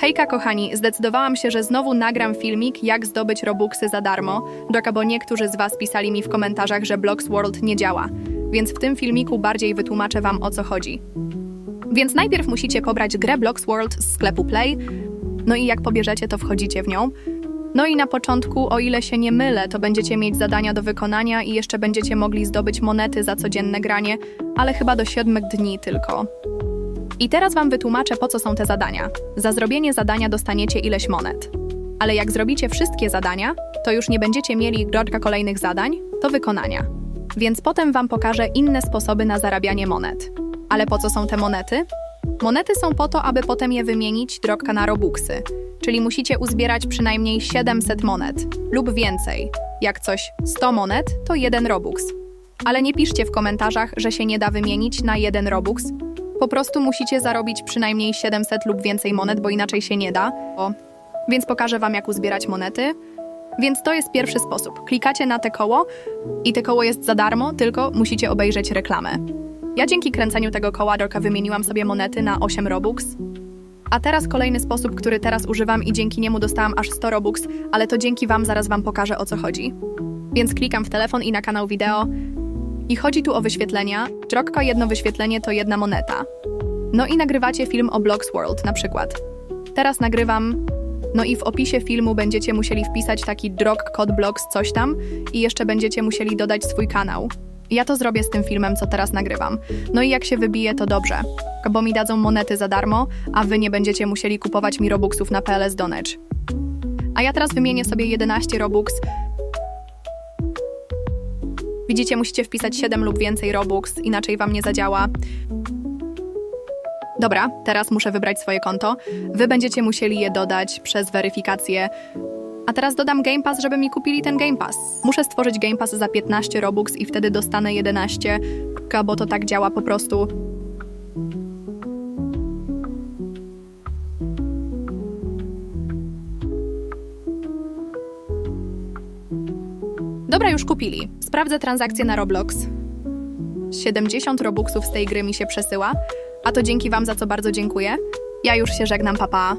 Hejka kochani, zdecydowałam się, że znowu nagram filmik, jak zdobyć robuxy za darmo, Doka, bo niektórzy z was pisali mi w komentarzach, że Blocks World nie działa, więc w tym filmiku bardziej wytłumaczę wam o co chodzi. Więc najpierw musicie pobrać grę Blocks World z sklepu Play, no i jak pobierzecie, to wchodzicie w nią. No i na początku, o ile się nie mylę, to będziecie mieć zadania do wykonania i jeszcze będziecie mogli zdobyć monety za codzienne granie, ale chyba do 7 dni tylko. I teraz wam wytłumaczę, po co są te zadania. Za zrobienie zadania dostaniecie ileś monet. Ale jak zrobicie wszystkie zadania, to już nie będziecie mieli groczka kolejnych zadań do wykonania. Więc potem wam pokażę inne sposoby na zarabianie monet. Ale po co są te monety? Monety są po to, aby potem je wymienić drogka na robuxy. Czyli musicie uzbierać przynajmniej 700 monet lub więcej. Jak coś 100 monet, to jeden robux. Ale nie piszcie w komentarzach, że się nie da wymienić na jeden robux, po prostu musicie zarobić przynajmniej 700 lub więcej monet, bo inaczej się nie da. O. Więc pokażę wam, jak uzbierać monety. Więc to jest pierwszy sposób. Klikacie na te koło i te koło jest za darmo, tylko musicie obejrzeć reklamę. Ja dzięki kręceniu tego koła Dorka wymieniłam sobie monety na 8 Robux. A teraz kolejny sposób, który teraz używam i dzięki niemu dostałam aż 100 Robux, ale to dzięki wam zaraz wam pokażę o co chodzi. Więc klikam w telefon i na kanał wideo i chodzi tu o wyświetlenia. Drogka jedno wyświetlenie to jedna moneta. No i nagrywacie film o Blocks World na przykład. Teraz nagrywam. No i w opisie filmu będziecie musieli wpisać taki drog kod blocks coś tam i jeszcze będziecie musieli dodać swój kanał. Ja to zrobię z tym filmem, co teraz nagrywam. No i jak się wybije, to dobrze, bo mi dadzą monety za darmo, a wy nie będziecie musieli kupować mi robuxów na PLS Donage. A ja teraz wymienię sobie 11 robux Widzicie, musicie wpisać 7 lub więcej Robux, inaczej wam nie zadziała. Dobra, teraz muszę wybrać swoje konto. Wy będziecie musieli je dodać przez weryfikację. A teraz dodam Game Pass, żeby mi kupili ten Game Pass. Muszę stworzyć Game Pass za 15 Robux i wtedy dostanę 11, bo to tak działa po prostu. Dobra, już kupili. Sprawdzę transakcję na Roblox. 70 robuxów z tej gry mi się przesyła, a to dzięki wam za co bardzo dziękuję. Ja już się żegnam, papa.